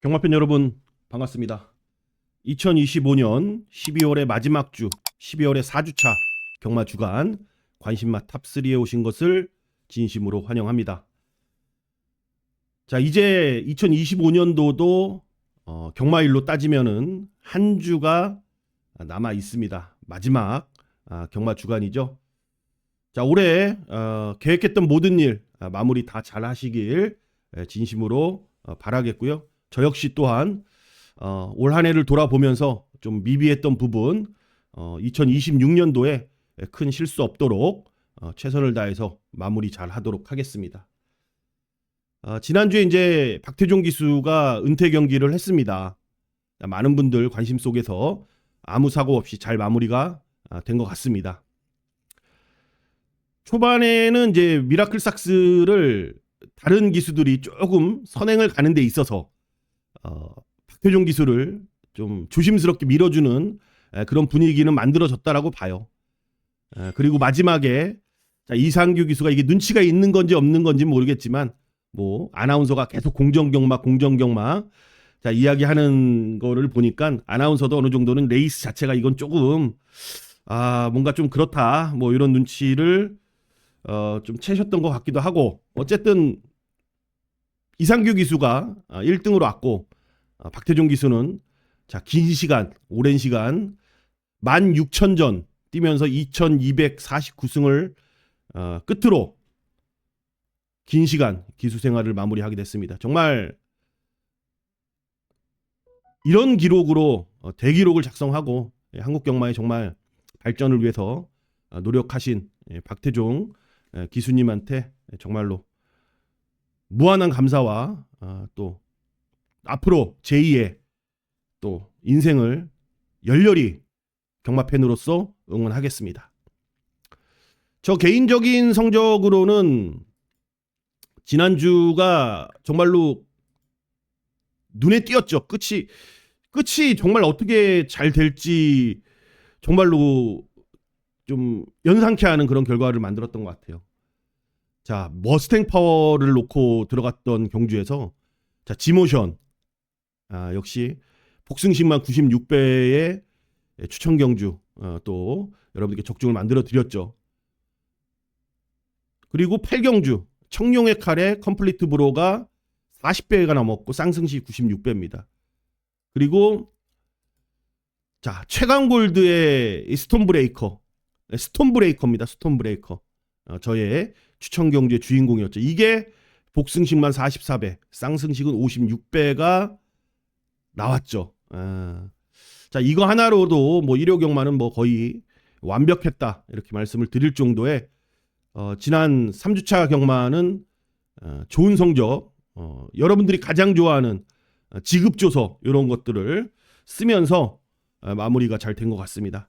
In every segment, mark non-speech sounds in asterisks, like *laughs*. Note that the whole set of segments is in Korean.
경마팬 여러분 반갑습니다. 2025년 12월의 마지막 주 12월의 4주차 경마 주간 관심마 탑3에 오신 것을 진심으로 환영합니다. 자, 이제 2025년도도 어, 경마일로 따지면은 한 주가 남아 있습니다. 마지막 아, 경마 주간이죠. 자, 올해 어, 계획했던 모든 일 아, 마무리 다 잘 하시길 에, 진심으로 어, 바라겠고요. 저 역시 또한 어, 올 한 해를 돌아보면서 좀 미비했던 부분 어, 2026년도에 큰 실수 없도록 어, 최선을 다해서 마무리 잘 하도록 하겠습니다. 어, 지난주에 이제 박태종 기수가 은퇴 경기를 했습니다. 많은 분들 관심 속에서 아무 사고 없이 잘 마무리가 된 것 같습니다. 초반에는 이제 미라클 삭스를 다른 기수들이 조금 선행을 가는 데 있어서 어, 박태종 기수를 좀 조심스럽게 밀어주는 에, 그런 분위기는 만들어졌다라고 봐요. 에, 그리고 마지막에 자, 이상규 기수가 이게 눈치가 있는 건지 없는 건지 모르겠지만 뭐 아나운서가 계속 공정경마 공정경마 자 이야기하는 거를 보니까 아나운서도 어느 정도는 레이스 자체가 이건 조금 아 뭔가 좀 그렇다 뭐 이런 눈치를 어, 좀 채셨던 것 같기도 하고 어쨌든 이상규 기수가 1등으로 왔고 아, 박태종 기수는 자, 긴 시간, 오랜 시간 16,000전 뛰면서 2,249승을 어, 끝으로 긴 시간 기수 생활을 마무리하게 됐습니다. 정말 이런 기록으로 어, 대기록을 작성하고 예, 한국 경마의 정말 발전을 위해서 어, 노력하신 예, 박태종 예, 기수님한테 정말로 무한한 감사와 아, 또 앞으로 제2의 또 인생을 열렬히 경마 팬으로서 응원하겠습니다. 저 개인적인 성적으로는 지난주가 정말로 눈에 띄었죠. 끝이 끝이 정말 어떻게 잘 될지 정말로 좀 연상케 하는 그런 결과를 만들었던 것 같아요. 자, 머스탱 파워를 놓고 들어갔던 경주에서 자, 지모션 아, 역시 복승식만 96배의 추천 경주 어, 또 여러분들께 적중을 만들어 드렸죠. 그리고 8경주 청룡의 칼에 컴플리트 브로가 40배가 넘었고 쌍승시 96배입니다. 그리고 자 최강 골드의 스톤 브레이커 스톤 브레이커입니다. 스톤 브레이커 어, 저의 추천 경주의 주인공이었죠. 이게 복승식만 44배, 쌍승식은 56배가 나왔죠. 아. 자, 이거 하나로도 뭐 일요 경마는 뭐 거의 완벽했다. 이렇게 말씀을 드릴 정도의 어, 지난 3주차 경마는 어, 좋은 성적, 어, 여러분들이 가장 좋아하는 어, 지급조서 이런 것들을 쓰면서 어, 마무리가 잘 된 것 같습니다.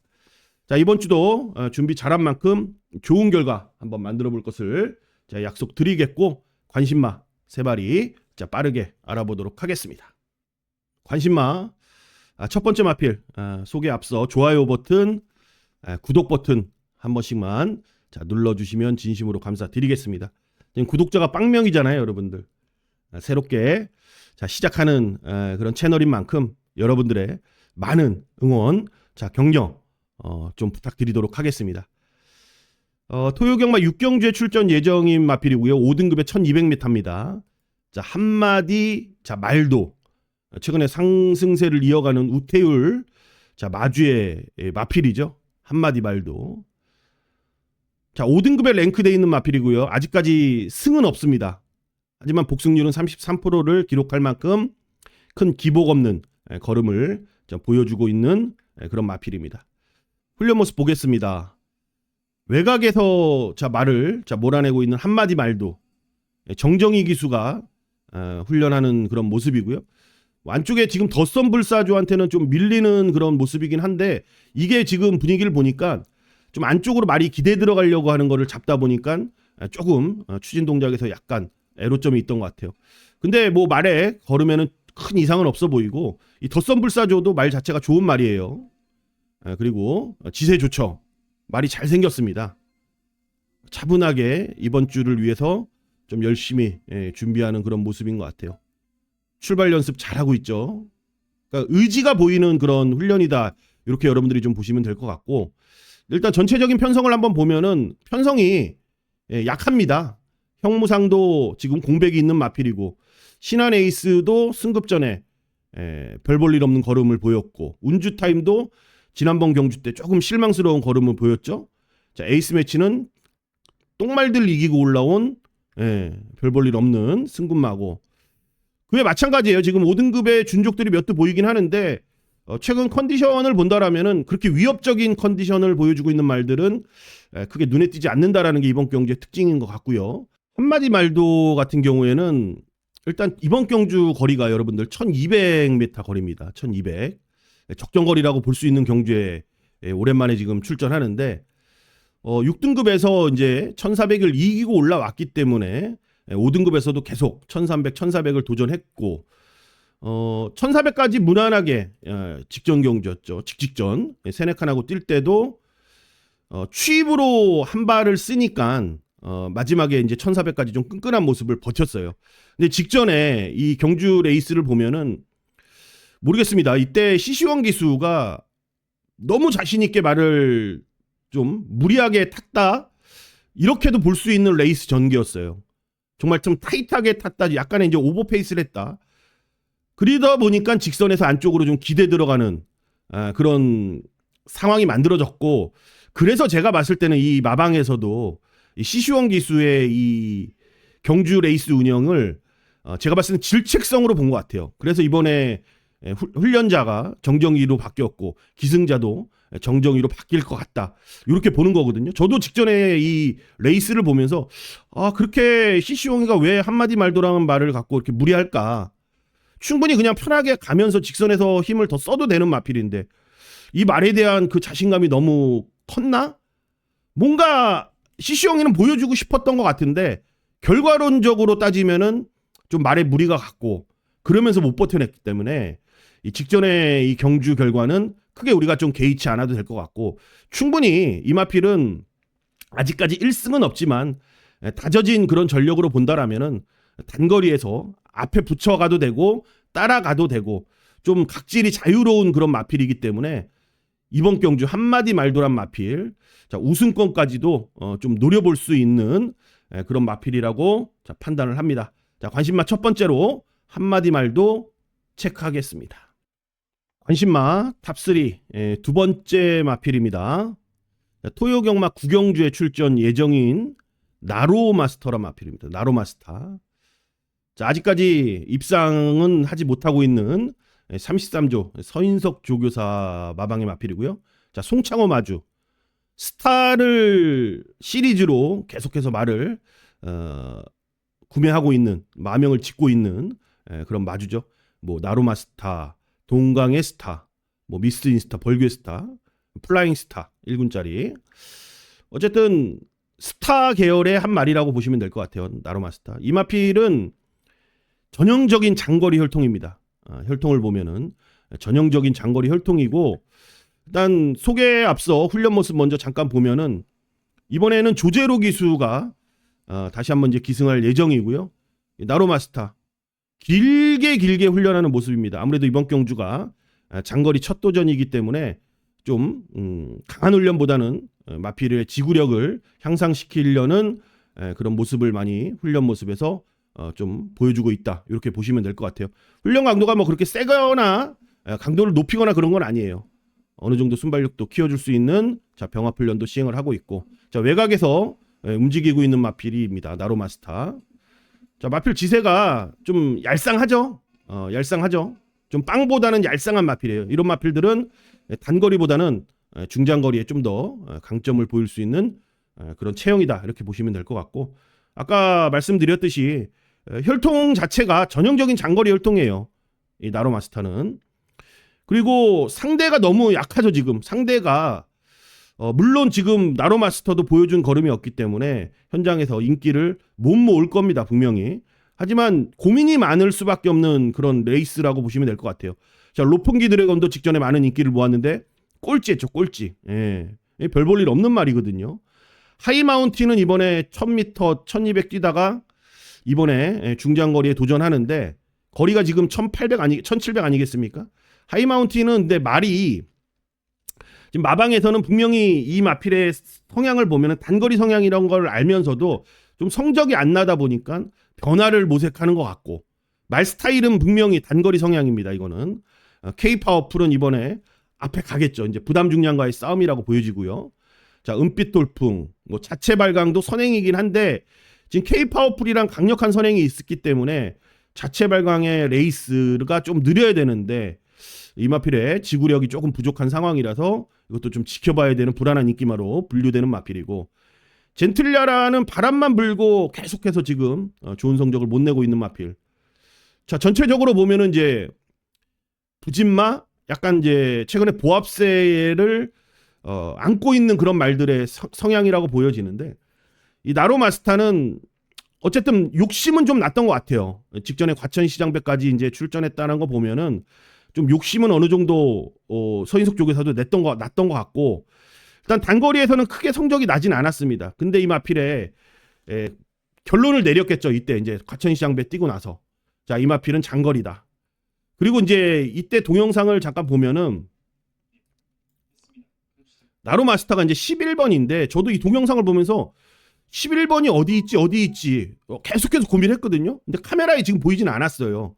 자, 이번 주도 어, 준비 잘한 만큼 좋은 결과 한번 만들어 볼 것을 제가 약속 드리겠고 관심마 세 마리 자, 빠르게 알아보도록 하겠습니다. 관심마 아, 첫 번째 마필 아, 소개 앞서 좋아요 버튼, 아, 구독 버튼 한 번씩만 자, 눌러주시면 진심으로 감사드리겠습니다. 지금 구독자가 빵명이잖아요, 여러분들. 아, 새롭게 자, 시작하는 아, 그런 채널인 만큼 여러분들의 많은 응원, 자, 격려 어, 좀 부탁드리도록 하겠습니다. 어, 토요경마 6경주에 출전 예정인 마필이고요. 5등급에 1200m입니다. 자, 한마디 자, 말도 최근에 상승세를 이어가는 우태율 자, 마주의 마필이죠. 한마디 말도. 자, 5등급에 랭크되어 있는 마필이고요. 아직까지 승은 없습니다. 하지만 복승률은 33%를 기록할 만큼 큰 기복 없는 걸음을 보여주고 있는 그런 마필입니다. 훈련 모습 보겠습니다. 외곽에서 자 말을 자 몰아내고 있는 한마디 말도 정정희 기수가 어, 훈련하는 그런 모습이고요. 안쪽에 지금 더썸 불사조한테는 좀 밀리는 그런 모습이긴 한데 이게 지금 분위기를 보니까 좀 안쪽으로 말이 기대 들어가려고 하는 거를 잡다 보니까 조금 어, 추진 동작에서 약간 애로점이 있던 것 같아요. 근데 뭐 말에 걸으면은 큰 이상은 없어 보이고 이 더썸 불사조도 말 자체가 좋은 말이에요. 아, 그리고 지세 좋죠. 말이 잘 생겼습니다. 차분하게 이번 주를 위해서 좀 열심히 예, 준비하는 그런 모습인 것 같아요. 출발 연습 잘하고 있죠. 그러니까 의지가 보이는 그런 훈련이다. 이렇게 여러분들이 좀 보시면 될 것 같고 일단 전체적인 편성을 한번 보면은 편성이 예, 약합니다. 형무상도 지금 공백이 있는 마필이고 신한 에이스도 승급 전에 예, 별볼 일 없는 걸음을 보였고 운주 타임도 지난번 경주 때 조금 실망스러운 걸음을 보였죠. 자 에이스 매치는 똥말들 이기고 올라온 예, 별볼 일 없는 승군마고 그에 마찬가지예요. 지금 5등급의 준족들이 몇도 보이긴 하는데 어, 최근 컨디션을 본다라면은 그렇게 위협적인 컨디션을 보여주고 있는 말들은 에, 크게 눈에 띄지 않는다라는 게 이번 경주의 특징인 것 같고요. 한마디 말도 같은 경우에는 일단 이번 경주 거리가 여러분들 1200m 거리입니다. 1200 적정 거리라고 볼 수 있는 경주에 예, 오랜만에 지금 출전하는데 어, 6등급에서 이제 1400을 이기고 올라왔기 때문에 5등급에서도 계속 1300, 1400을 도전했고 어, 1400까지 무난하게 어, 직전 경주였죠. 직직전 예, 세네칸하고 뛸 때도 어, 취입으로 한 발을 쓰니까 어, 마지막에 이제 1400까지 좀 끈끈한 모습을 버텼어요. 근데 직전에 이 경주 레이스를 보면은 모르겠습니다. 이때 시시원 기수가 너무 자신 있게 말을 좀 무리하게 탔다 이렇게도 볼 수 있는 레이스 전개였어요. 정말 좀 타이트하게 탔다 약간의 이제 오버페이스를 했다. 그러다 보니까 직선에서 안쪽으로 좀 기대 들어가는 아, 그런 상황이 만들어졌고 그래서 제가 봤을 때는 이 마방에서도 이 시슈원 기수의 이 경주 레이스 운영을 어, 제가 봤을 때는 질책성으로 본 것 같아요. 그래서 이번에 훈련자가 정정위로 바뀌었고 기승자도 정정위로 바뀔 것 같다. 이렇게 보는 거거든요. 저도 직전에 이 레이스를 보면서 아 그렇게 시시용이가 왜 한마디 말도라는 말을 갖고 이렇게 무리할까? 충분히 그냥 편하게 가면서 직선에서 힘을 더 써도 되는 마필인데 이 말에 대한 그 자신감이 너무 컸나? 뭔가 시시용이는 보여주고 싶었던 것 같은데 결과론적으로 따지면은 좀 말에 무리가 갔고 그러면서 못 버텨냈기 때문에 이 직전의 이 경주 결과는 크게 우리가 좀 개의치 않아도 될 것 같고 충분히 이마필은 아직까지 1승은 없지만 에, 다져진 그런 전력으로 본다라면은 단거리에서 앞에 붙여가도 되고 따라가도 되고 좀 각질이 자유로운 그런 마필이기 때문에 이번 경주 한마디 말도란 마필 자 우승권까지도 어, 좀 노려볼 수 있는 에, 그런 마필이라고 자, 판단을 합니다. 자 관심마 첫 번째로 한마디 말도 체크하겠습니다. 관심마 탑3 예, 두 번째 마필입니다. 자, 토요경마 구경주에 출전 예정인 나로 마스터라 마필입니다. 나로 마스터. 자, 아직까지 입상은 하지 못하고 있는 33조 서인석 조교사 마방의 마필이고요. 자, 송창호 마주 스타를 시리즈로 계속해서 말을 어, 구매하고 있는 마명을 짓고 있는 예, 그런 마주죠. 뭐 나로마 스타, 동강의 스타, 뭐 미스 인스타, 벌교의 스타, 플라잉 스타 1군짜리. 어쨌든 스타 계열의 한 말이라고 보시면 될 것 같아요. 나로마 스타. 이마필은 전형적인 장거리 혈통입니다. 아, 혈통을 보면은 전형적인 장거리 혈통이고 일단 소개에 앞서 훈련 모습 먼저 잠깐 보면은 이번에는 조제로 기수가 어, 다시 한번 이제 기승할 예정이고요. 이 나로마 스타 길게 길게 훈련하는 모습입니다. 아무래도 이번 경주가 아, 장거리 첫 도전이기 때문에 좀 음, 강한 훈련보다는 어, 마필의 지구력을 향상시키려는 에, 그런 모습을 많이 훈련 모습에서 어, 좀 보여주고 있다. 이렇게 보시면 될 것 같아요. 훈련 강도가 뭐 그렇게 세거나 에, 강도를 높이거나 그런 건 아니에요. 어느 정도 순발력도 키워줄 수 있는 자 병합 훈련도 시행을 하고 있고 자 외곽에서 에, 움직이고 있는 마필입니다. 나로마스타. 자 마필 지세가 좀 얄쌍하죠. 어, 얄쌍하죠. 좀 빵보다는 얄쌍한 마필이에요. 이런 마필들은 에, 단거리보다는 에, 중장거리에 좀 더 강점을 보일 수 있는 에, 그런 체형이다. 이렇게 보시면 될 것 같고 아까 말씀드렸듯이 에, 혈통 자체가 전형적인 장거리 혈통이에요. 이 나로마스타는 그리고 상대가 너무 약하죠 지금 상대가 어, 물론 지금 나로마스터도 보여준 걸음이 없기 때문에 현장에서 인기를 못 모을 겁니다 분명히 하지만 고민이 많을 수밖에 없는 그런 레이스라고 보시면 될 것 같아요 자 로풍기 드래곤도 직전에 많은 인기를 모았는데 꼴찌했죠 꼴찌 예. 별 볼 일 없는 말이거든요 하이마운틴은 이번에 1000m 1200 뛰다가 이번에 예, 중장거리에 도전하는데 거리가 지금 1800 아니 1700 아니겠습니까? 하이마운틴은 근데 말이 지금 마방에서는 분명히 이 마필의 성향을 보면은 단거리 성향이란 걸 알면서도 좀 성적이 안 나다 보니까 변화를 모색하는 것 같고 말 스타일은 분명히 단거리 성향입니다. 이거는 K 파워풀은 이번에 앞에 가겠죠. 이제 부담 중량과의 싸움이라고 보여지고요. 자, 은빛 돌풍, 뭐 자체 발광도 선행이긴 한데 지금 K 파워풀이랑 강력한 선행이 있었기 때문에 자체 발광의 레이스가 좀 느려야 되는데 이마필의 지구력이 조금 부족한 상황이라서 이것도 좀 지켜봐야 되는 불안한 인기마로 분류되는 마필이고 젠틀리아라는 바람만 불고 계속해서 지금 어, 좋은 성적을 못 내고 있는 마필. 자 전체적으로 보면은 이제 부진마 약간 이제 최근에 보합세를 어, 안고 있는 그런 말들의 서- 성향이라고 보여지는데 이 나로마스타는 어쨌든 욕심은 좀 났던 것 같아요. 직전에 과천 시장배까지 이제 출전했다는 거 보면은 좀 욕심은 어느 정도 어, 서인석 쪽에서도 냈던 거 났던 것 같고 일단 단거리에서는 크게 성적이 나진 않았습니다. 근데 이 마필에 에, 결론을 내렸겠죠. 이때 이제 과천시장배 뛰고 나서 자 이 마필은 장거리다. 그리고 이제 이때 동영상을 잠깐 보면은 나로마스터가 이제 11번인데 저도 이 동영상을 보면서 11번이 어디 있지 어디 있지 어, 계속해서 고민했거든요. 근데 카메라에 지금 보이진 않았어요.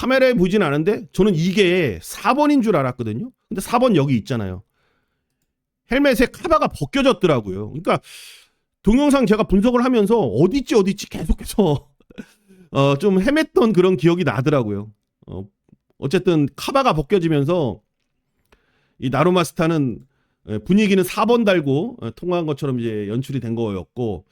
카메라에 보이진 않은데 저는 이게 4번인 줄 알았거든요. 근데 4번 여기 있잖아요. 헬멧에 카바가 벗겨졌더라고요. 그러니까 동영상 제가 분석을 하면서 어디 있지 어디 있지 계속해서 *laughs* 어, 좀 헤맸던 그런 기억이 나더라고요. 어, 어쨌든 카바가 벗겨지면서 이 나로마스타는 예, 분위기는 4번 달고 어, 통화한 것처럼 이제 연출이 된 거였고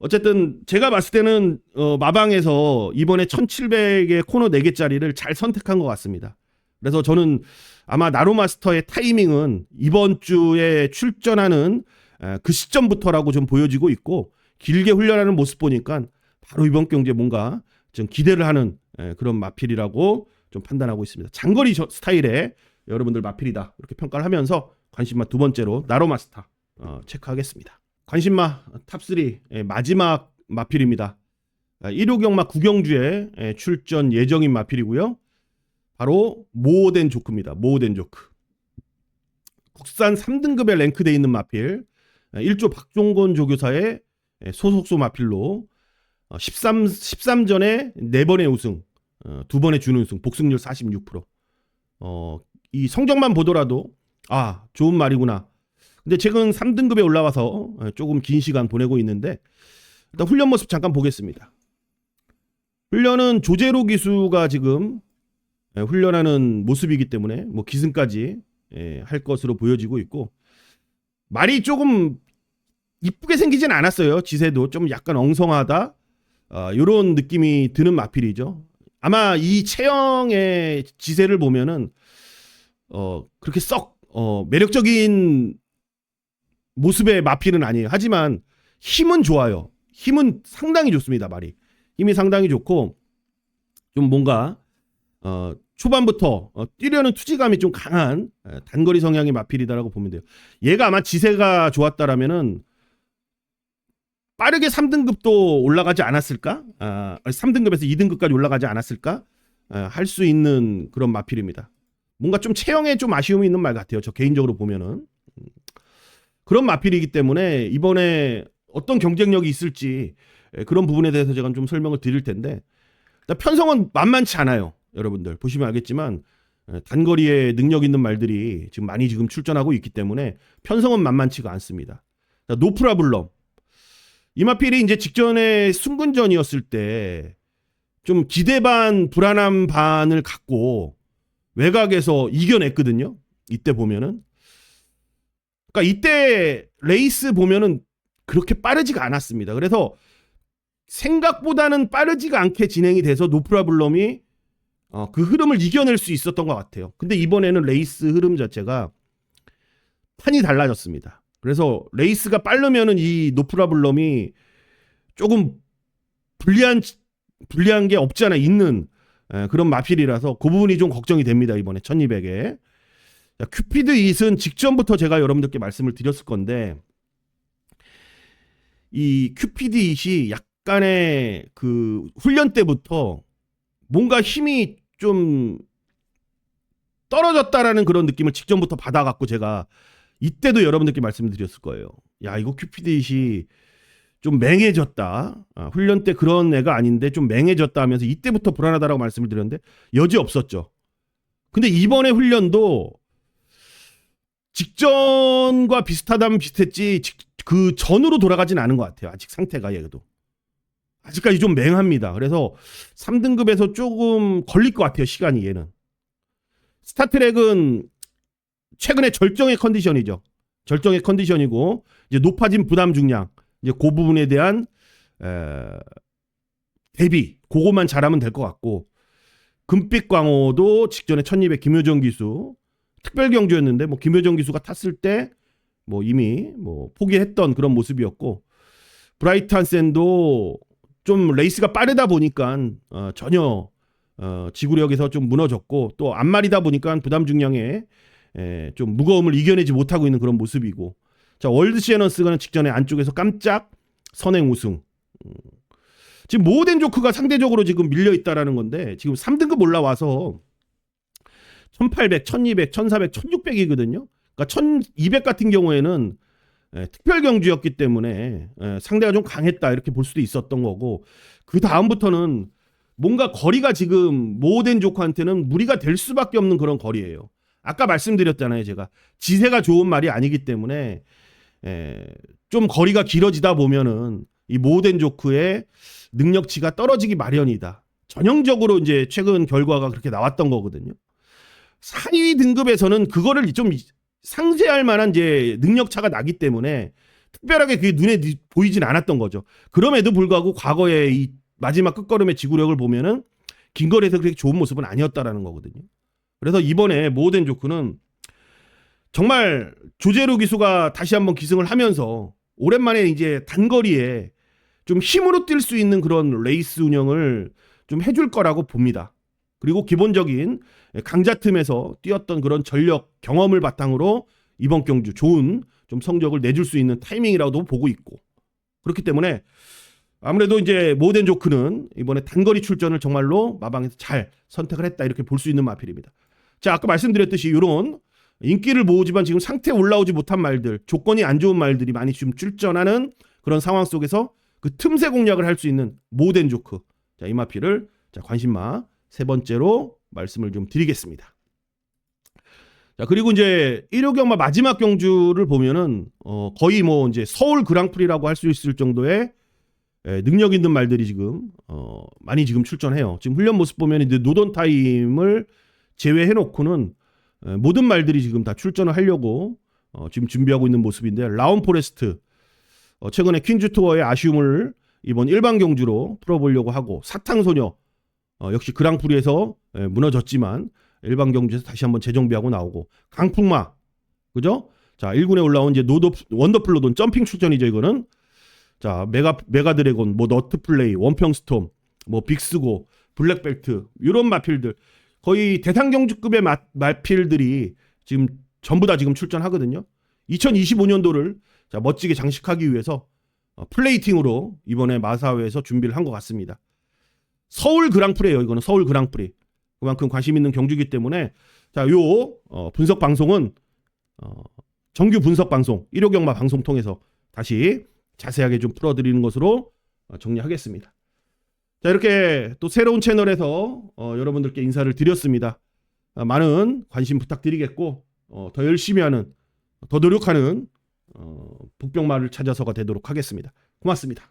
어쨌든 제가 봤을 때는 어, 마방에서 이번에 1700의 코너 4개짜리를 잘 선택한 것 같습니다. 그래서 저는 아마 나로마스터의 타이밍은 이번 주에 출전하는 에, 그 시점부터라고 좀 보여지고 있고 길게 훈련하는 모습 보니까 바로 이번 경기에 뭔가 좀 기대를 하는 에, 그런 마필이라고 좀 판단하고 있습니다. 장거리 저- 스타일의 여러분들 마필이다 이렇게 평가를 하면서 관심마 두 번째로 나로마스터 어, 체크하겠습니다. 관심마 탑3 마지막 마필입니다. 1호 경마 구경주에 에, 출전 예정인 마필이고요. 바로 모된 조크입니다. 모된 조크. 국산 3등급에 랭크돼 있는 마필. 1조 박종건 조교사의 에, 소속소 마필로 13 13전에 4번의 우승, 어, 2번의 준우승, 복승률 46%. 어, 이 성적만 보더라도 아, 좋은 말이구나. 근데 최근 3등급에 올라와서 어, 조금 긴 시간 보내고 있는데 일단 훈련 모습 잠깐 보겠습니다. 훈련은 조제로 기수가 지금 예, 훈련하는 모습이기 때문에 뭐 기승까지 예, 할 것으로 보여지고 있고 말이 조금 이쁘게 생기진 않았어요. 지세도 좀 약간 엉성하다. 아, 요런 느낌이 드는 마필이죠. 아마 이 체형의 지세를 보면은 어 그렇게 썩 어, 매력적인 모습의 마필은 아니에요. 하지만 힘은 좋아요. 힘은 상당히 좋습니다. 말이 힘이 상당히 좋고 좀 뭔가 어, 초반부터 어, 뛰려는 투지감이 좀 강한 에, 단거리 성향의 마필이다라고 보면 돼요. 얘가 아마 지세가 좋았다라면은 빠르게 3등급도 올라가지 않았을까? 아, 3등급에서 2등급까지 올라가지 않았을까? 아, 할수 있는 그런 마필입니다. 뭔가 좀 체형에 좀 아쉬움이 있는 말 같아요. 저 개인적으로 보면은 음. 그런 마필이기 때문에 이번에 어떤 경쟁력이 있을지 에, 그런 부분에 대해서 제가 좀 설명을 드릴 텐데 편성은 만만치 않아요. 여러분들 보시면 알겠지만 에, 단거리에 능력 있는 말들이 지금 많이 지금 출전하고 있기 때문에 편성은 만만치가 않습니다. 자, 노프라블럼 이마필이 이제 직전에 승군전이었을 때 좀 기대 반 불안함 반을 갖고 외곽에서 이겨냈거든요. 이때 보면은. 그러니까 이때 레이스 보면은 그렇게 빠르지가 않았습니다. 그래서 생각보다는 빠르지가 않게 진행이 돼서 노프라블럼이 어, 그 흐름을 이겨낼 수 있었던 것 같아요. 근데 이번에는 레이스 흐름 자체가 판이 달라졌습니다. 그래서 레이스가 빠르면은 이 노프라블럼이 조금 불리한 불리한 게 없지 않아 있는 에, 그런 마필이라서 그 부분이 좀 걱정이 됩니다 이번에 1200에 자, 큐피드 이은 직전부터 제가 여러분들께 말씀을 드렸을 건데 이 큐피드 이이 약간의 그 훈련 때부터 뭔가 힘이 좀 떨어졌다라는 그런 느낌을 직전부터 받아갖고 제가 이때도 여러분들께 말씀드렸을 거예요. 야 이거 큐피드잇이 좀 맹해졌다. 아, 훈련 때 그런 애가 아닌데 좀 맹해졌다 하면서 이때부터 불안하다라고 말씀을 드렸는데 여지 없었죠. 근데 이번에 훈련도 직전과 비슷하다면 비슷했지 직- 그 전으로 돌아가진 않은 것 같아요. 아직 상태가 얘도. 아직까지 좀 맹합니다. 그래서 3등급에서 조금 걸릴 것 같아요. 시간이 얘는. 스타트랙은 최근에 절정의 컨디션이죠. 절정의 컨디션이고 이제 높아진 부담 중량 이제 그 부분에 대한 에, 대비 그것만 잘하면 될 것 같고 금빛 광호도 직전에 1200 김효정 기수 특별 경주였는데 뭐 김효정 기수가 탔을 때 뭐 이미 뭐 포기했던 그런 모습이었고 브라이트 한센도 좀 레이스가 빠르다 보니까 어, 전혀 어, 지구력에서 좀 무너졌고 또 앞말이다 보니까 부담 중량에 에, 좀 무거움을 이겨내지 못하고 있는 그런 모습이고 자 월드 시에너스가 직전에 안쪽에서 깜짝 선행 우승 음. 지금 모덴 조크가 상대적으로 지금 밀려 있다라는 건데 지금 3등급 올라와서 1800, 1200, 1400, 1600이거든요. 그러니까 1200 같은 경우에는 에, 특별 경주였기 때문에 에, 상대가 좀 강했다 이렇게 볼 수도 있었던 거고 그 다음부터는 뭔가 거리가 지금 모덴 조크한테는 무리가 될 수밖에 없는 그런 거리예요. 아까 말씀드렸잖아요, 제가 지세가 좋은 말이 아니기 때문에 에, 좀 거리가 길어지다 보면은 이 모덴 조크의 능력치가 떨어지기 마련이다. 전형적으로 이제 최근 결과가 그렇게 나왔던 거거든요. 상위 등급에서는 그거를 좀 상쇄할 만한 이제 능력차가 나기 때문에 특별하게 그게 눈에 니- 보이진 않았던 거죠. 그럼에도 불구하고 과거에 이 마지막 끝걸음의 지구력을 보면은 긴 거리에서 그렇게 좋은 모습은 아니었다라는 거거든요. 그래서 이번에 모덴 조크는 정말 조제루 기수가 다시 한번 기승을 하면서 오랜만에 이제 단거리에 좀 힘으로 뛸 수 있는 그런 레이스 운영을 좀 해줄 거라고 봅니다. 그리고 기본적인 강자 틈에서 뛰었던 그런 전력 경험을 바탕으로 이번 경주 좋은 좀 성적을 내줄 수 있는 타이밍이라도 보고 있고 그렇기 때문에 아무래도 이제 모덴 조크는 이번에 단거리 출전을 정말로 마방에서 잘 선택을 했다 이렇게 볼 수 있는 마필입니다. 자 아까 말씀드렸듯이 이런 인기를 모으지만 지금 상태 올라오지 못한 말들 조건이 안 좋은 말들이 많이 좀 출전하는 그런 상황 속에서 그 틈새 공략을 할 수 있는 모덴 조크 자 이 마필을 자 관심마 세 번째로 말씀을 좀 드리겠습니다. 자 그리고 이제 일요 경마 마지막 경주를 보면은 어 거의 뭐 이제 서울 그랑프리라고 할 수 있을 정도의 예, 능력 있는 말들이 지금 어 많이 지금 출전해요. 지금 훈련 모습 보면 이제 노던 타임을 제외해 놓고는 예, 모든 말들이 지금 다 출전을 하려고 어 지금 준비하고 있는 모습인데 라운 포레스트 어 최근에 퀸즈 투어의 아쉬움을 이번 일반 경주로 풀어보려고 하고 사탕소녀 어, 역시 그랑프리에서 예, 무너졌지만 일반 경주에서 다시 한번 재정비하고 나오고 강풍마 그죠? 자 1군에 올라온 이제 노도 원더플로돈 점핑 출전이죠 이거는 자 메가 메가 드래곤 뭐 너트 플레이 원평 스톰 뭐 빅스고 블랙벨트 이런 마필들 거의 대상 경주급의 마, 마필들이 지금 전부 다 지금 출전하거든요. 2025년도를 자 멋지게 장식하기 위해서 어, 플레이팅으로 이번에 마사회에서 준비를 한 것 같습니다. 서울 그랑프리예요. 이거는 서울 그랑프리. 그만큼 관심 있는 경주기 때문에 자 요 어, 분석 방송은 어, 정규 분석 방송 일요 경마 방송 통해서 다시 자세하게 좀 풀어드리는 것으로 어, 정리하겠습니다. 자 이렇게 또 새로운 채널에서 어, 여러분들께 인사를 드렸습니다. 아, 많은 관심 부탁드리겠고 어, 더 열심히 하는 더 노력하는 어, 북병마를 찾아서가 되도록 하겠습니다. 고맙습니다.